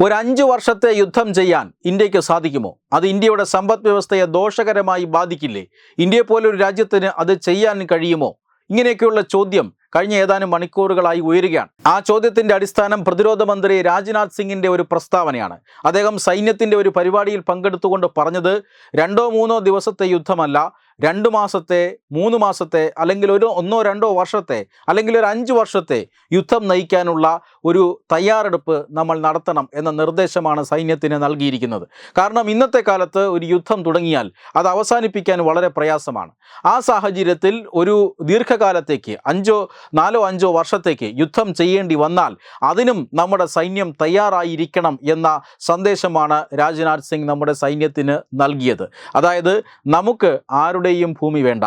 ഒരു അഞ്ച് വർഷത്തെ യുദ്ധം ചെയ്യാൻ ഇന്ത്യയ്ക്ക് സാധിക്കുമോ? അത് ഇന്ത്യയുടെ സമ്പദ് വ്യവസ്ഥയെ ദോഷകരമായി ബാധിക്കില്ലേ? ഇന്ത്യയെ പോലൊരു രാജ്യത്തിന് അത് ചെയ്യാൻ കഴിയുമോ? ഇങ്ങനെയൊക്കെയുള്ള ചോദ്യം കഴിഞ്ഞ ഏതാനും മണിക്കൂറുകളായി ഉയരുകയാണ്. ആ ചോദ്യത്തിന്റെ അടിസ്ഥാനം പ്രതിരോധ മന്ത്രി രാജ്നാഥ് സിംഗിന്റെ ഒരു പ്രസ്താവനയാണ്. അദ്ദേഹം സൈന്യത്തിന്റെ ഒരു പരിപാടിയിൽ പങ്കെടുത്തുകൊണ്ട് പറഞ്ഞത് രണ്ടോ മൂന്നോ ദിവസത്തെ യുദ്ധമല്ല രണ്ട് മാസത്തെ മൂന്ന് മാസത്തെ അല്ലെങ്കിൽ ഒരു ഒന്നോ രണ്ടോ വർഷത്തെ അല്ലെങ്കിൽ ഒരു അഞ്ച് വർഷത്തെ യുദ്ധം നയിക്കാനുള്ള ഒരു തയ്യാറെടുപ്പ് നമ്മൾ നടത്തണം എന്ന നിർദ്ദേശമാണ് സൈന്യത്തിന് നൽകിയിരിക്കുന്നത്. കാരണം ഇന്നത്തെ കാലത്ത് ഒരു യുദ്ധം തുടങ്ങിയാൽ അത് അവസാനിപ്പിക്കാൻ വളരെ പ്രയാസമാണ്. ആ സാഹചര്യത്തിൽ ഒരു ദീർഘകാലത്തേക്ക് അഞ്ചോ നാലോ അഞ്ചോ വർഷത്തേക്ക് യുദ്ധം ചെയ്യേണ്ടി വന്നാൽ അതിനും നമ്മുടെ സൈന്യം തയ്യാറായിരിക്കണം എന്ന സന്ദേശമാണ് രാജ്നാഥ് സിംഗ് നമ്മുടെ സൈന്യത്തിന് നൽകിയത്. അതായത് നമുക്ക് ആരുടെയും ഭൂമി വേണ്ട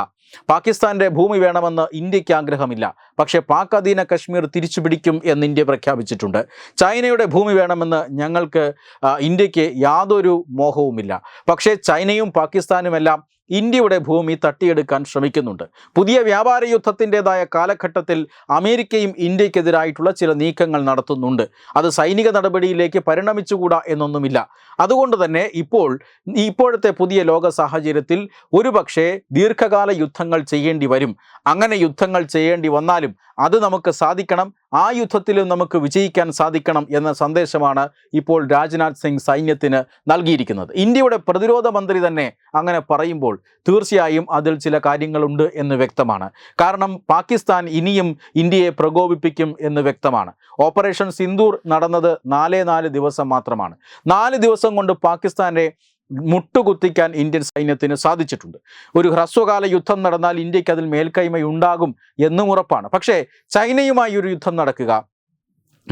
പാകിസ്ഥാന്റെ ഭൂമി വേണമെന്ന് ഇന്ത്യയ്ക്ക് ആഗ്രഹമില്ല. പക്ഷേ പാക് അധീന കശ്മീർ തിരിച്ചു പിടിക്കും എന്ന് ഇന്ത്യ പ്രഖ്യാപിച്ചിട്ടുണ്ട്. ചൈനയുടെ ഭൂമി വേണമെന്ന് ഞങ്ങൾക്ക് ഇന്ത്യയ്ക്ക് യാതൊരു മോഹവുമില്ല. പക്ഷേ ചൈനയും പാകിസ്ഥാനുമെല്ലാം ഇന്ത്യയുടെ ഭൂമി തട്ടിയെടുക്കാൻ ശ്രമിക്കുന്നുണ്ട്. പുതിയ വ്യാപാര യുദ്ധത്തിന്റെതായ കാലഘട്ടത്തിൽ അമേരിക്കയും ഇന്ത്യക്കെതിരായിട്ടുള്ള ചില നീക്കങ്ങൾ നടത്തുന്നുണ്ട്. അത് സൈനിക നടപടിയിലേക്ക് പരിണമിച്ചുകൂടാ എന്നൊന്നുമില്ല. അതുകൊണ്ട് തന്നെ ഇപ്പോൾ ഇപ്പോഴത്തെ പുതിയ ലോക സാഹചര്യത്തിൽ ഒരുപക്ഷെ ദീർഘകാല യുദ്ധങ്ങൾ ചെയ്യേണ്ടി വരും. അങ്ങനെ യുദ്ധങ്ങൾ ചെയ്യേണ്ടി വന്നാലും അത് നമുക്ക് സാധിക്കണം. ആ യുദ്ധത്തിലും നമുക്ക് വിജയിക്കാൻ സാധിക്കണം എന്ന സന്ദേശമാണ് ഇപ്പോൾ രാജ്നാഥ് സിംഗ് സൈന്യത്തിന് നൽകിയിരിക്കുന്നത്. ഇന്ത്യയുടെ പ്രതിരോധ മന്ത്രി തന്നെ അങ്ങനെ പറയുമ്പോൾ തീർച്ചയായും അതിൽ ചില കാര്യങ്ങളുണ്ട് എന്ന് വ്യക്തമാണ്. കാരണം പാകിസ്ഥാൻ ഇനിയും ഇന്ത്യയെ പ്രകോപിപ്പിക്കും എന്ന് വ്യക്തമാണ്. ഓപ്പറേഷൻ സിന്ദൂർ നടന്നത് നാലേ നാല് ദിവസം മാത്രമാണ്. നാല് ദിവസം കൊണ്ട് പാകിസ്ഥാനെ മുട്ടുകുത്തിക്കാൻ ഇന്ത്യൻ സൈന്യത്തിന് സാധിച്ചിട്ടുണ്ട്. ഒരു ഹ്രസ്വകാല യുദ്ധം നടന്നാൽ ഇന്ത്യയ്ക്ക് അതിൽ മേൽക്കൈമ ഉണ്ടാകും എന്നും ഉറപ്പാണ്. പക്ഷേ ചൈനയുമായി ഒരു യുദ്ധം നടക്കുക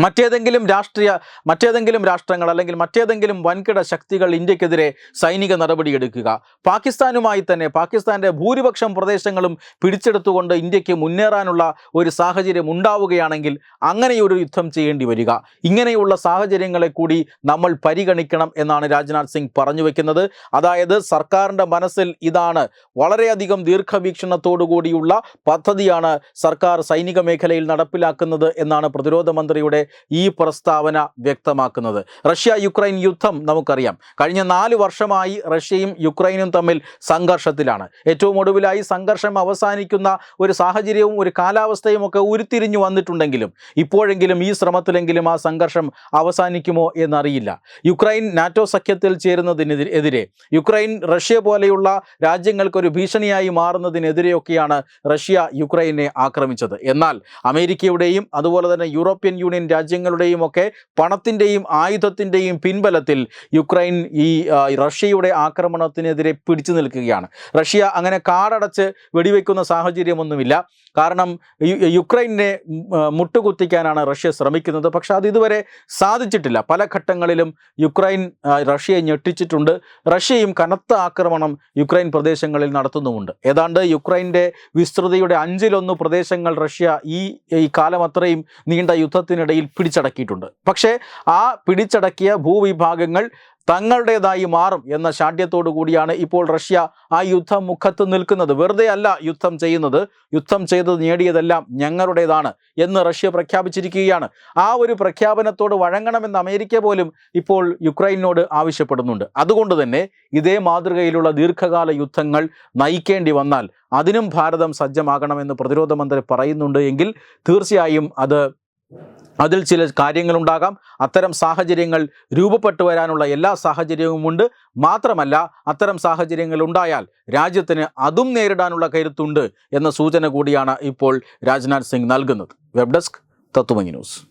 മറ്റേതെങ്കിലും രാഷ്ട്രീയ മറ്റേതെങ്കിലും രാഷ്ട്രങ്ങൾ അല്ലെങ്കിൽ മറ്റേതെങ്കിലും വൻകിട ശക്തികൾ ഇന്ത്യക്കെതിരെ സൈനിക നടപടിയെടുക്കുക പാകിസ്ഥാനുമായി തന്നെ പാകിസ്ഥാന്റെ ഭൂരിപക്ഷം പ്രദേശങ്ങളും പിടിച്ചെടുത്തുകൊണ്ട് ഇന്ത്യയ്ക്ക് മുന്നേറാനുള്ള ഒരു സാഹചര്യം ഉണ്ടാവുകയാണെങ്കിൽ അങ്ങനെയൊരു യുദ്ധം ചെയ്യേണ്ടി വരിക. ഇങ്ങനെയുള്ള സാഹചര്യങ്ങളെ കൂടി നമ്മൾ പരിഗണിക്കണം എന്നാണ് രാജ്നാഥ് സിംഗ് പറഞ്ഞു വെക്കുന്നത്. അതായത് സർക്കാരിന്റെ മനസ്സിൽ ഇതാണ് വളരെയധികം ദീർഘവീക്ഷണത്തോടു കൂടിയുള്ള പദ്ധതിയാണ് സർക്കാർ സൈനിക മേഖലയിൽ നടപ്പിലാക്കുന്നത് എന്നാണ് പ്രതിരോധ മന്ത്രിയുടെ ഈ പ്രസ്താവന വ്യക്തമാക്കുന്നത്. റഷ്യ യുക്രൈൻ യുദ്ധം നമുക്കറിയാം. കഴിഞ്ഞ നാല് വർഷമായി റഷ്യയും യുക്രൈനും തമ്മിൽ സംഘർഷത്തിലാണ്. ഏറ്റവും ഒടുവിലായി സംഘർഷം അവസാനിക്കുന്ന ഒരു സാഹചര്യവും ഒരു കാലാവസ്ഥയും ഒക്കെ ഉരുത്തിരിഞ്ഞു വന്നിട്ടുണ്ടെങ്കിലും ഇപ്പോഴെങ്കിലും ഈ ശ്രമത്തിലെങ്കിലും ആ സംഘർഷം അവസാനിക്കുമോ എന്നറിയില്ല. യുക്രൈൻ നാറ്റോ സഖ്യത്തിൽ ചേരുന്നതിനെതിരെ യുക്രൈൻ റഷ്യ പോലെയുള്ള രാജ്യങ്ങൾക്കൊരു ഭീഷണിയായി മാറുന്നതിനെതിരെയൊക്കെയാണ് റഷ്യ യുക്രൈനെ ആക്രമിച്ചത്. എന്നാൽ അമേരിക്കയുടെയും അതുപോലെ തന്നെ യൂറോപ്യൻ യൂണിയൻ രാജ്യങ്ങളുടെയും ഒക്കെ പണത്തിന്റെയും ആയുധത്തിന്റെയും പിൻബലത്തിൽ യുക്രൈൻ ഈ റഷ്യയുടെ ആക്രമണത്തിനെതിരെ പിടിച്ചു നിൽക്കുകയാണ്. റഷ്യ അങ്ങനെ കാടടച്ച് വെടിവെക്കുന്ന സാഹചര്യമൊന്നുമില്ല. കാരണം യുക്രൈനെ മുട്ടുകുത്തിക്കാനാണ് റഷ്യ ശ്രമിക്കുന്നത്. പക്ഷേ അത് ഇതുവരെ സാധിച്ചിട്ടില്ല. പല ഘട്ടങ്ങളിലും യുക്രൈൻ റഷ്യയെ ഞെട്ടിച്ചിട്ടുണ്ട്. റഷ്യയും കനത്ത ആക്രമണം യുക്രൈൻ പ്രദേശങ്ങളിൽ നടത്തുന്നുമുണ്ട്. ഏതാണ്ട് യുക്രൈന്റെ വിസ്തൃതിയുടെ അഞ്ചിലൊന്ന് പ്രദേശങ്ങൾ റഷ്യ ഈ ഈ കാലം അത്രയും നീണ്ട യുദ്ധത്തിനിടയിൽ പിടിച്ചടക്കിയിട്ടുണ്ട്. പക്ഷേ ആ പിടിച്ചടക്കിയ ഭൂവിഭാഗങ്ങൾ തങ്ങളുടേതായി മാറും എന്ന ശാഠ്യത്തോടു കൂടിയാണ് ഇപ്പോൾ റഷ്യ ആ യുദ്ധം മുഖത്ത് നിൽക്കുന്നത്. വെറുതെ അല്ല യുദ്ധം ചെയ്യുന്നത്. യുദ്ധം ചെയ്തത് നേടിയതെല്ലാം ഞങ്ങളുടേതാണ് എന്ന് റഷ്യ പ്രഖ്യാപിച്ചിരിക്കുകയാണ്. ആ ഒരു പ്രഖ്യാപനത്തോട് വഴങ്ങണമെന്ന് അമേരിക്ക പോലും ഇപ്പോൾ യുക്രൈനോട് ആവശ്യപ്പെടുന്നുണ്ട്. അതുകൊണ്ട് തന്നെ ഇതേ മാതൃകയിലുള്ള ദീർഘകാല യുദ്ധങ്ങൾ നയിക്കേണ്ടി വന്നാൽ അതിനും ഭാരതം സജ്ജമാകണമെന്ന് പ്രതിരോധ മന്ത്രി പറയുന്നുണ്ട് എങ്കിൽ തീർച്ചയായും അത് അതിൽ ചില കാര്യങ്ങളുണ്ടാകാം. അത്തരം സാഹചര്യങ്ങൾ രൂപപ്പെട്ടു വരാനുള്ള എല്ലാ സാഹചര്യവുമുണ്ട് മാത്രമല്ല അത്തരം സാഹചര്യങ്ങൾ ഉണ്ടായാൽ രാജ്യത്തിന് അതും നേരിടാനുള്ള കരുത്തുണ്ട് എന്ന സൂചന കൂടിയാണ് ഇപ്പോൾ രാജ്നാഥ് സിംഗ് നൽകുന്നത്. Web desk Tatwamayi news.